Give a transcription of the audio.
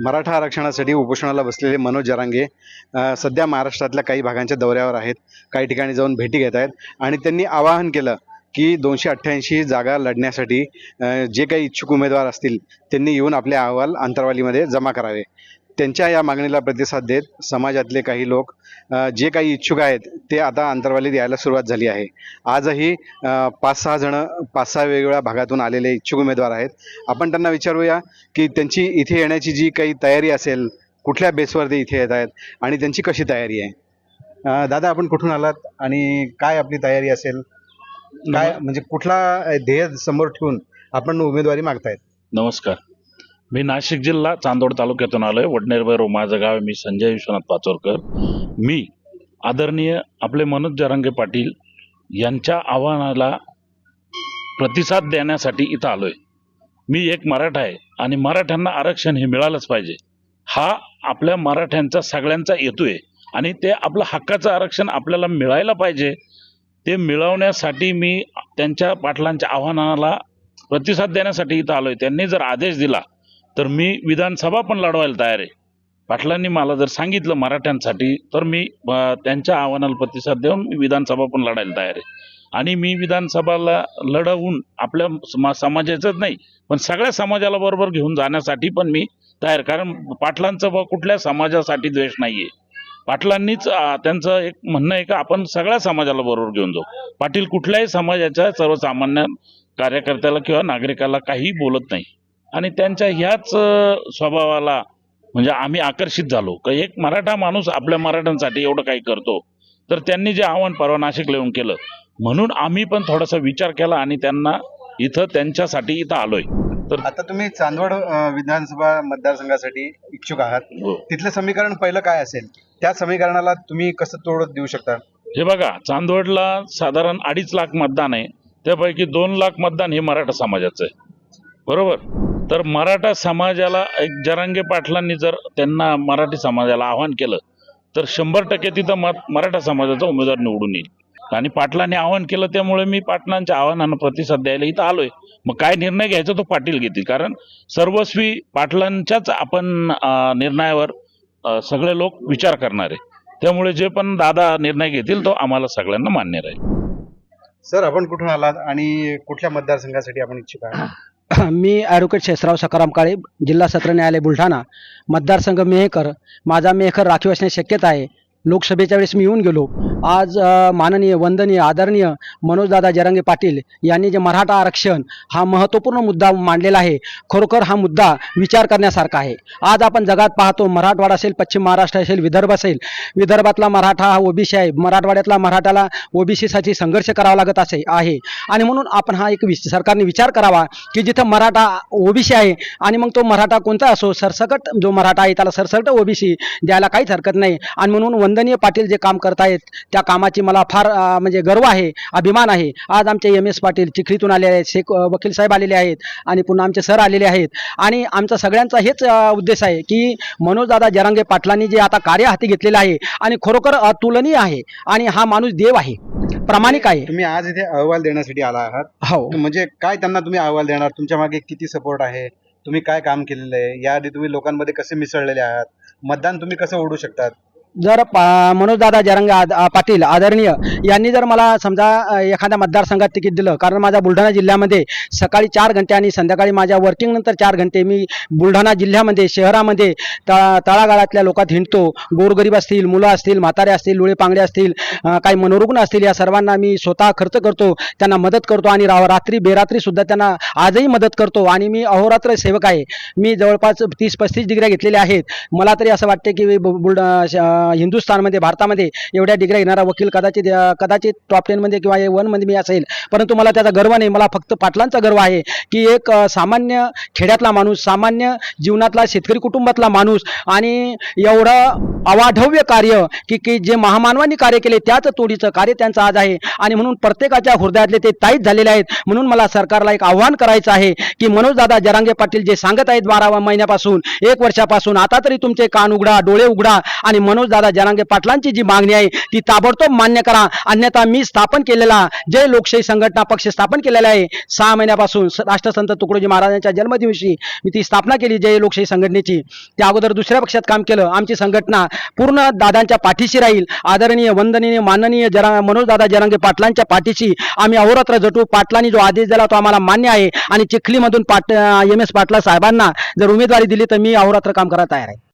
मराठा आरक्षणासाठी उपोषणाला बसलेले मनोज जरांगे सध्या महाराष्ट्रातल्या काही भागांच्या दौऱ्यावर आहेत. काही ठिकाणी जाऊन भेटी घेत आहेत. आणि त्यांनी आवाहन केलं की दोनशे अठ्ठ्याऐंशी जागा लढण्यासाठी जे काही इच्छुक उमेदवार असतील त्यांनी येऊन आपले अहवाल अंतरवालीमध्ये जमा करावे. त्यांच्या या मागणीला प्रतिसाद देत समाजातले काही लोक जे काही इच्छुक आहेत ते आता अंतरवालीत यायला सुरुवात झाली आहे. आजही पाच सहा जण पाच सहा वेगवेगळ्या भागातून आलेले इच्छुक उमेदवार आहेत. आपण त्यांना विचारूया की त्यांची इथे येण्याची जी काही तयारी असेल कुठल्या बेसवर ते इथे येत आहेत आणि त्यांची कशी तयारी आहे? दादा आपण कुठून आलात आणि काय आपली तयारी असेल? काय म्हणजे कुठला ध्येय समोर ठेवून आपण उमेदवारी मागतायत? नमस्कार. मी नाशिक जिल्हा चांदोड तालुक्यातून आलोय. वडनेरभर माझं गाव मी संजय विश्वनाथ पाचोरकर. मी आदरणीय आपले मनोज जरांगे पाटील यांच्या आव्हानाला प्रतिसाद देण्यासाठी इथं आलोय. मी एक मराठा आहे आणि मराठ्यांना आरक्षण हे मिळालंच पाहिजे. हा आपल्या मराठ्यांचा सगळ्यांचा हेतू आहे आणि ते आपलं हक्काचं आरक्षण आपल्याला मिळायला पाहिजे. ते मिळवण्यासाठी मी त्यांच्या पाटलांच्या आव्हानाला प्रतिसाद देण्यासाठी इथं आलोय. त्यांनी जर आदेश दिला तर मी विधानसभा पण लढवायला तयार आहे. पाटलांनी मला जर सांगितलं मराठ्यांसाठी तर मी त्यांच्या आव्हानाला प्रतिसाद देऊन मी विधानसभा पण लढायला तयार आहे. आणि मी विधानसभाला लढवून आपल्या समा समाजाचंच नाही पण सगळ्या समाजाला बरोबर घेऊन जाण्यासाठी पण मी तयार कारण पाटलांचं ब कुठल्या समाजासाठी द्वेष नाही आहे पाटलांनीच त्यांचं एक म्हणणं आहे का आपण सगळ्या समाजाला बरोबर घेऊन जाऊ. पाटील कुठल्याही समाजाच्या सर्वसामान्य कार्यकर्त्याला किंवा नागरिकाला काही बोलत नाही. आणि त्यांच्या ह्याच स्वभावाला म्हणजे आम्ही आकर्षित झालो. का एक मराठा माणूस आपल्या मराठ्यांसाठी एवढं काही करतो तर त्यांनी जे आव्हान परवा नाशिकला येऊन केलं. म्हणून आम्ही पण थोडासा विचार केला आणि त्यांना इथं त्यांच्यासाठी इथं आलोय. तर आता तुम्ही चांदवड विधानसभा मतदारसंघासाठी इच्छुक आहात. हो. तिथलं समीकरण पहिलं काय असेल? त्या समीकरणाला तुम्ही कसं तोड देऊ शकता? हे बघा चांदवडला साधारण अडीच लाख मतदान आहे. त्यापैकी दोन लाख मतदान हे मराठा समाजाचं आहे. बरोबर? तर मराठा समाजाला एक जरांगे पाटलांनी जर त्यांना मराठी समाजाला आव्हान केलं तर शंभर टक्के तिथं मराठा समाजाचा उमेदवार निवडून येईल. आणि पाटलांनी आव्हान केलं त्यामुळे मी पाटलांच्या आव्हानांना प्रतिसाद द्यायला इथं आलोय. मग काय निर्णय घ्यायचा तो पाटील घेतील. कारण सर्वस्वी पाटलांच्याच आपण निर्णयावर सगळे लोक विचार करणार आहे. त्यामुळे जे पण दादा निर्णय घेतील तो आम्हाला सगळ्यांना मान्य राहील. सर आपण कुठून आलात आणि कुठल्या मतदारसंघासाठी आपण इच्छुक आहात? मी ॲडव्होकेट शेषराव सकाराम काळे जिल्हा सत्र न्यायालय बुलढाणा. मतदारसंघ मेहकर माझा मेहकर राखीव असण्याची शक्यता आहे. लोकसभेच्या वेळेस मी येऊन गेलो. आज माननीय वंदनीय आदरणीय मनोजदादा जरांगे पाटील यांनी जे मराठा आरक्षण हा महत्त्वपूर्ण मुद्दा मांडलेला आहे खरोखर हा मुद्दा विचार करण्यासारखा आहे. आज आपण जगात पाहतो मराठवाडा असेल पश्चिम महाराष्ट्र असेल विदर्भ असेल विदर्भातला मराठा हा ओबीसी आहे. मराठवाड्यातला मराठाला ओबीसीसाठी संघर्ष करावा लागत असे आहे. आणि म्हणून आपण हा एक विच सरकारने विचार करावा की जिथं मराठा ओबीसी आहे आणि मग तो मराठा कोणता असो सरसकट जो मराठा आहे त्याला सरसकट ओबीसी द्यायला काहीच हरकत नाही. आणि म्हणून वंदनीय पाटील जे काम करतायत त्या कामाची मला फार म्हणजे गर्व आहे अभिमान आहे. आज आमचे एम एस पाटील चिखलीतून आलेले आहेत शेख वकील साहेब आलेले आहेत आणि पुन्हा आमचे सर आलेले आहेत. आणि आमचा सगळ्यांचा हेच उद्देश आहे की मनोजदादा जरांगे पाटलांनी जे आता कार्य हाती घेतलेलं आहे आणि खरोखर अतुलनीय आहे आणि हा माणूस देव आहे प्रामाणिक आहे. तुम्ही आज इथे अहवाल देण्यासाठी आला आहात. हो. म्हणजे काय त्यांना तुम्ही अहवाल देणार? तुमच्या मागे किती सपोर्ट आहे? तुम्ही काय काम केलेलं आहे? याआधी तुम्ही लोकांमध्ये कसे मिसळलेले आहात? मतदान तुम्ही कसं ओढू शकतात? जर पा- मनोजदादा जरंग आद- पाटील आदरणीय यांनी जर मला समजा एखाद्या मतदारसंघात तिकीट दिलं कारण माझ्या बुलढाणा जिल्ह्यामध्ये सकाळी चार घंटे आणि संध्याकाळी माझ्या वर्किंगनंतर चार घंटे मी बुलढाणा जिल्ह्यामध्ये शहरामध्ये तळा तळागाळातल्या लोकात हिंडतो. गोरगरीब असतील मुलं असतील म्हातारे असतील लुळे पांगडे असतील काही मनोरुग्ण असतील या सर्वांना मी स्वतः खर्च करतो त्यांना मदत करतो आणि रा रात्री बेरात्रीसुद्धा त्यांना आजही मदत करतो आणि मी अहोरात्र सेवक आहे. मी जवळपास तीस पस्तीस डिग्र्या घेतलेल्या आहेत. मला तरी असं वाटते की बुलढा श- हिंदुस्थानमध्ये भारतामध्ये एवढ्या डिग्र्या घेणारा वकील कदाचित कदाचित टॉप टेनमध्ये किंवा ए वनमध्ये मी असेल. परंतु मला त्याचा गर्व नाही. मला फक्त पाटलांचा गर्व आहे की एक सामान्य खेड्यातला माणूस सामान्य जीवनातला शेतकरी कुटुंबातला माणूस आणि एवढं अवाढव्य कार्य की की जे महामानवांनी कार्य केले त्याच तोडीचं कार्य त्यांचं आज आहे. आणि म्हणून प्रत्येकाच्या हृदयातले ते ताईत झालेले आहेत. म्हणून मला सरकारला एक आव्हान करायचं आहे की मनोजदादा जरांगे पाटील जे सांगत आहेत बारा महिन्यापासून एक वर्षापासून आता तरी तुमचे कान उघडा डोळे उघडा आणि मनोज दादा जरांगे पाटलांची जी मागणी आहे ती ताबडतोब मान्य करा. अन्यथा मी स्थापन केलेला जय लोकशाही संघटना पक्ष स्थापन केलेला आहे. सहा महिन्यापासून राष्ट्रसंत तुकडोजी महाराजांच्या जन्मदिवशी मी ती स्थापना केली जय लोकशाही संघटनेची. त्या अगोदर दुसऱ्या पक्षात काम केलं. आमची संघटना पूर्ण दादांच्या पाठीशी राहील. आदरणीय वंदनीय माननीय जरा मनोजदादा जरांगे पाटलांच्या पाठीशी आम्ही अहोरात्र जटू पाटलांनी जो आदेश दिला तो आम्हाला मान्य आहे. आणि चिखलीमधून पाट एम एस पाटला साहेबांना जर उमेदवारी दिली तर मी अहोरात्र काम करायला तयार आहे.